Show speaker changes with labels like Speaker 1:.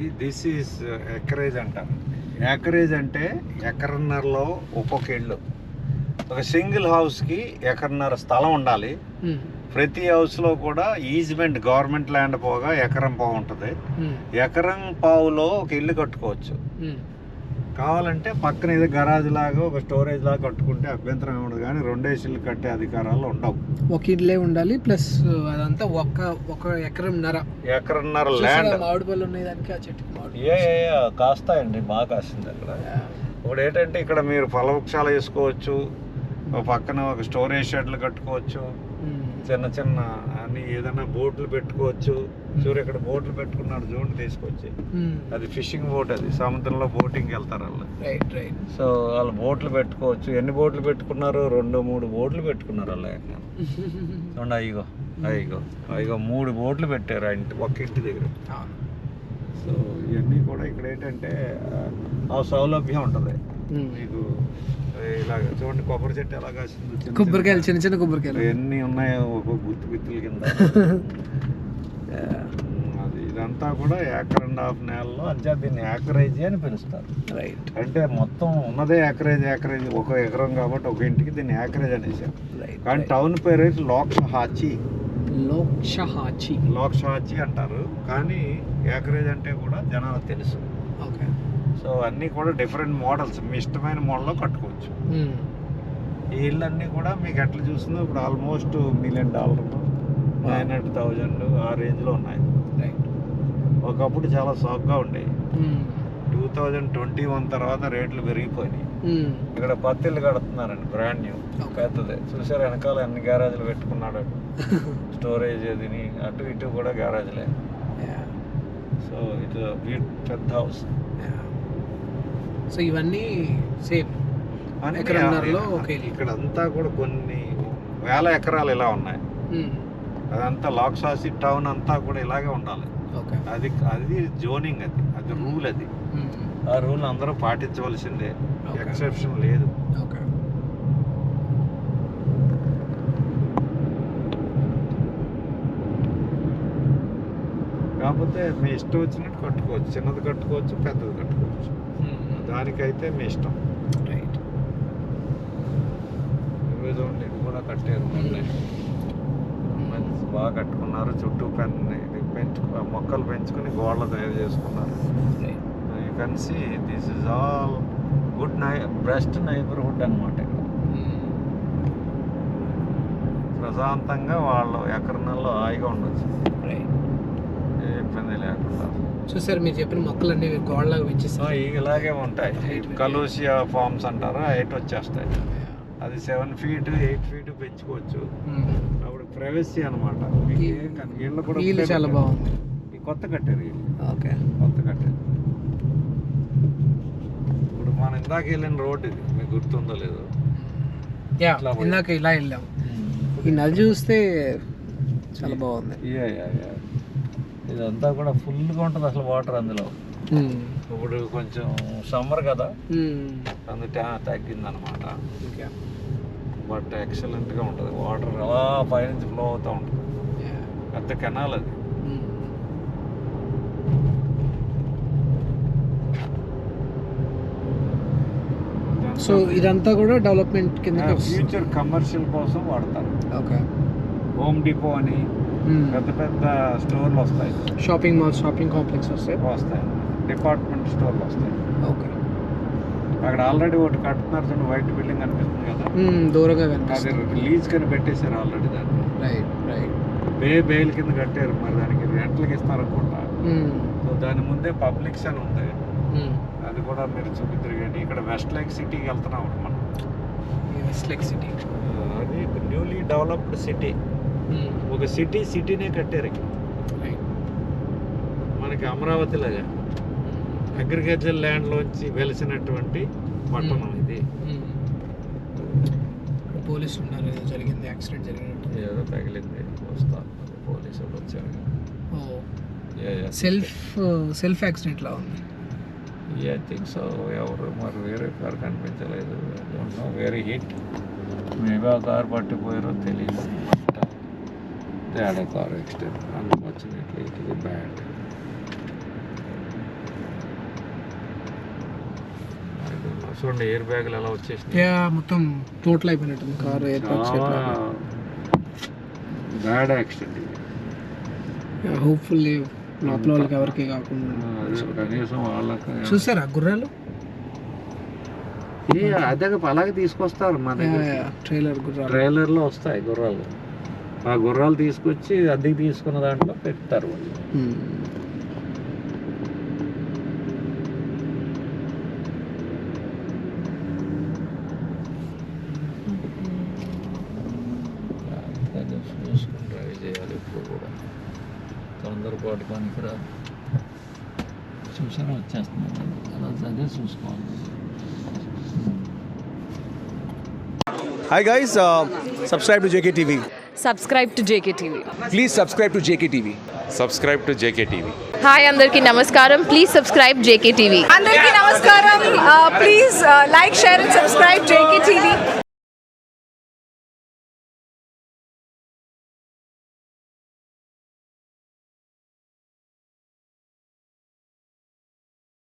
Speaker 1: This is acreage అంటారు. Acreage అంటే ఎకరన్నరలో ఒక్కొక్క ఇల్లు. ఒక సింగిల్ హౌస్కి ఎకరన్నర స్థలం ఉండాలి.
Speaker 2: ఉమ్,
Speaker 1: ప్రతి హౌస్లో కూడా ఈజ్మెంట్ గవర్నమెంట్ ల్యాండ్ పోగా ఎకరం పావు ఉంటుంది.
Speaker 2: ఉమ్,
Speaker 1: ఎకరం పావులో ఒక ఇల్లు కట్టుకోవచ్చు.
Speaker 2: ఉమ్.
Speaker 1: కావాలంటే పక్కన ఏదో గరాజ్ లాగా ఒక స్టోరేజ్ లాగా కట్టుకుంటే అభ్యంతరం ఉండదు కానీ రెండేసి ఇల్లు కట్టే అధికారాలు ఉండవు.
Speaker 2: ఒక ఇడ్లే ఉండాలి ప్లస్ అదంతా ఒక్క ఒక ఎకరంన్నర
Speaker 1: ఎకరన్నర ల్యాండ్
Speaker 2: మామిడి పళ్ళు ఉన్నాయి దానికి ఆ మామిడి
Speaker 1: ఏ కాస్తాయండి బాగా కాస్తుంది అక్కడ. ఇప్పుడు ఏంటంటే ఇక్కడ మీరు ఫలవృక్షాలు వేసుకోవచ్చు పక్కన ఒక స్టోరేజ్ షెడ్లు కట్టుకోవచ్చు చిన్న చిన్న అన్ని ఏదైనా బోట్లు పెట్టుకోవచ్చు. చూడు ఇక్కడ బోట్లు పెట్టుకున్నాడు చూడండి తీసుకొచ్చి. అది ఫిషింగ్ బోట్ అది. సముద్రంలో బోటింగ్ వెళ్తారు వాళ్ళు.
Speaker 2: Right right.
Speaker 1: సో వాళ్ళు బోట్లు పెట్టుకోవచ్చు. ఎన్ని బోట్లు పెట్టుకున్నారు రెండు మూడు బోట్లు పెట్టుకున్నారు వాళ్ళు. చూడండి అయ్యో అయ్యో అయ్యో మూడు బోట్లు పెట్టారు ఆ ఇంటి ఒక్క ఇంటి దగ్గర. సో ఇవన్నీ కూడా ఇక్కడ ఏంటంటే ఆ సౌలభ్యం ఉంటుంది. మీకు ఇలాగ చూడండి కొబ్బరి చెట్టు ఎలా కాసిందో
Speaker 2: కొబ్బరికాయలు
Speaker 1: చిన్న-
Speaker 2: చిన్న కొబ్బరికాయలు.
Speaker 1: ఎన్ని ఉన్నాయో ఒక గుత్తు గుత్తుల కింద. అది ఇదంతా కూడా ఏకర్ అండ్ హాఫ్ నేలలో అంతే దీన్ని ఏకరేజీ అని పిలుస్తారు.
Speaker 2: రైట్
Speaker 1: అంటే మొత్తం ఉన్నదే ఏకరేజ్ ఏకరేజ్ ఒక ఎకరం కాబట్టి ఒక ఇంటికి దీన్ని ఏకరేజ్ అనేసారు కానీ టౌన్ పేరు అయితే లోక్షహాచి.
Speaker 2: లోక్షహాచి.
Speaker 1: లోక్షహాచి అంటారు. కానీ ఏకరేజ్ అంటే కూడా జనాలకు తెలుసు.
Speaker 2: ఓకే.
Speaker 1: సో అన్నీ కూడా డిఫరెంట్ మోడల్స్. మీ ఇష్టమైన మోడల్లో కట్టుకోవచ్చు. ఈ ఇల్లు అన్నీ కూడా మీకు ఎట్లా చూస్తుందో ఇప్పుడు almost million dollar nine hundred thousand ఆ రేంజ్లో ఉన్నాయి. ఒకప్పుడు చాలా సాఫ్గా ఉండేవి. టూ థౌజండ్ ట్వంటీ వన్ తర్వాత రేట్లు పెరిగిపోయినాయి. ఇక్కడ పత్తిల్లు కడుతున్నారండి బ్రాండ్ న్యూ. పెద్దదే చూసారు వెనకాల ఎన్ని గ్యారేజ్లు పెట్టుకున్నాడు స్టోరేజ్ అదిని అటు ఇటు కూడా గ్యారేజ్లే. సో ఇట్ బ్యూట్ పెద్ద హౌస్.
Speaker 2: సో ఇవన్నీ సేమ్.
Speaker 1: ఇక్కడ అంతా కూడా కొన్ని వేల ఎకరాలు ఇలా ఉన్నాయి. అదంతా లాక్సాసి టౌన్ అంతా కూడా ఇలాగే ఉండాలి అది అది జోనింగ్ అది అది రూల్ అది. ఆ రూల్ అందరూ పాటించవలసిందే. ఎక్సెప్షన్ లేదు. కాకపోతే మీ ఇష్టం వచ్చినట్టు కట్టుకోవచ్చు. చిన్నది కట్టుకోవచ్చు పెద్దది కట్టుకోవచ్చు. దానికైతే మీ ఇష్టం.
Speaker 2: రైట్.
Speaker 1: చూడండి ఇది కూడా కట్టారు బాగా కట్టుకున్నారు చుట్టూ పెన్ ఇది పెంచు మొక్కలు పెంచుకుని గోడలు తయారు చేసుకున్నారు. You can see this is all good నై బెస్ట్ నైబర్హుడ్ అనమాట ఇక్కడ. ప్రశాంతంగా వాళ్ళు ఎకరనల్లో హాయిగా ఉండొచ్చు.
Speaker 2: రైట్
Speaker 1: ఏ ఇబ్బంది లేకుండా.
Speaker 2: చూసారు మీరు చెప్పిన మొక్కలన్నీ గోడలాగా
Speaker 1: సో
Speaker 2: పెంచేస్తారు
Speaker 1: ఇవి ఇలాగే ఉంటాయి. కలూసియా ఫార్మ్స్ అంటారు హైట్ వచ్చేస్తాయి. అది సెవెన్ ఫీట్ ఎయిట్ ఫీట్ పెంచుకోవచ్చు. అప్పుడు ప్రైవసీ అనమాట కూడా
Speaker 2: చాలా. బాగుంది.
Speaker 1: ఈ కొత్త కట్టారు
Speaker 2: ఓకే.
Speaker 1: కొత్త కట్టారు ఇప్పుడు మనం ఇందాక వెళ్ళిన రోడ్ ఇది. మీకు గుర్తుందో లేదో.
Speaker 2: ఇందాక ఇలా వెళ్ళాం. ఈ నది చూస్తే చాలా బాగుంది.
Speaker 1: Yeah yeah yeah. ఇదంతా కూడా ఫుల్గా ఉంటుంది అసలు వాటర్ అందులో. ఇప్పుడు కొంచెం సమ్మర్ కదా. అందు తగ్గింది అనమాట
Speaker 2: ఓకే.
Speaker 1: బట్ ఎక్సలెంట్గా ఉంటుంది. వాటర్ అలా పైనుంచి ఫ్లో అవుతూ ఉంటుంది. పెద్ద కెనాల్ అది.
Speaker 2: సో ఇదంతా కూడా డెవలప్మెంట్ వస్తుంది
Speaker 1: ఫ్యూచర్ కమర్షియల్ కోసం వాడతారు.
Speaker 2: ఓకే
Speaker 1: హోమ్ డిపో అని పెద్ద పెద్ద స్టోర్లు వస్తాయి.
Speaker 2: షాపింగ్ మాల్ షాపింగ్ కాంప్లెక్స్ వస్తాయి
Speaker 1: వస్తాయి. డిపార్ట్మెంట్ స్టోర్లు వస్తాయి. అక్కడ ఆల్రెడీ ఒకటి కట్టుతున్నారు చూడండి వైట్ బిల్డింగ్ అనిపిస్తుంది కదా.
Speaker 2: దూరంగా
Speaker 1: అది
Speaker 2: కనిపిస్తుంది
Speaker 1: లీజ్ కని పెట్టేశారు ఆల్రెడీ దాన్ని.
Speaker 2: Right right.
Speaker 1: బే బెయిల్ కింద కట్టారు మరి దానికి రెంట్లకి ఇస్తారనుకుంటా. సో దాని ముందే పబ్లిక్స్ అని ఉంది. అది కూడా మీరు చూపిద్దరు కానీ ఇక్కడ వెస్ట్ లేక్ సిటీకి వెళ్తున్నాం మనం.
Speaker 2: వెస్ట్ లేక్ సిటీ
Speaker 1: అది న్యూలీ డెవలప్డ్ సిటీ ఒక సిటీ సిటీనే కట్టారు మనకి అమరావతి లాగా అగ్రికల్చర్ ల్యాండ్లోంచి వెలిసినటువంటి పట్టణం ఇది.
Speaker 2: పోలీసులు ఉన్నారు ఏదో జరిగింది యాక్సిడెంట్ జరిగినట్టు.
Speaker 1: ఏదో తగిలింది వస్తా పోలీసులు వచ్చారు.
Speaker 2: సెల్ఫ్ సెల్ఫ్ యాక్సిడెంట్ లా ఉంది
Speaker 1: ఐ థింక్ సో. ఎవరు మరి వేరే కార్ కనిపించలేదు. No very hit. మేబీ ఆ కార్ పట్టిపోయారో తెలియదు. తేడా car accident. Unfortunately it is bad. చూడండి ఎయిర్ బ్యాగులు ఎలా వచ్చేసినాయి.
Speaker 2: యా మొత్తం టోటల్ అయిపోయినట్టుంది. కారు ఎయిర్
Speaker 1: బ్యాడ్ యాక్సిడెంట్ ఇది.
Speaker 2: హోప్ఫుల్లీ లోపల వాళ్ళకి ఎవరికి కాకుండా.
Speaker 1: కనీసం వాళ్ళకి
Speaker 2: చూసారా గుర్రాలు?
Speaker 1: ఏ అదే అలాగే తీసుకొస్తారు మన
Speaker 2: ట్రైలర్ గుర్రాలు.
Speaker 1: ట్రైలర్లో వస్తాయి గుర్రాలు. ఆ గుర్రాలు తీసుకొచ్చి అద్దెకి తీసుకున్న దాంట్లో పెడతారు వాళ్ళు. కూడా తొందరపాటు పనికిరా చూసాను వచ్చేస్తున్నాను. అలా అదే చూసుకోవాలి.
Speaker 3: Hi guys, uh, subscribe to JKTV.
Speaker 4: Subscribe to JK TV
Speaker 3: Please subscribe to JKTV.
Speaker 5: subscribe to JKTV.
Speaker 4: Hi అందరికీ నమస్కారం. ప్లీజ్ సబ్స్క్రైబ్ జేకే టీవీ
Speaker 6: అందరికీ నమస్కారం. Please like share and subscribe JK TV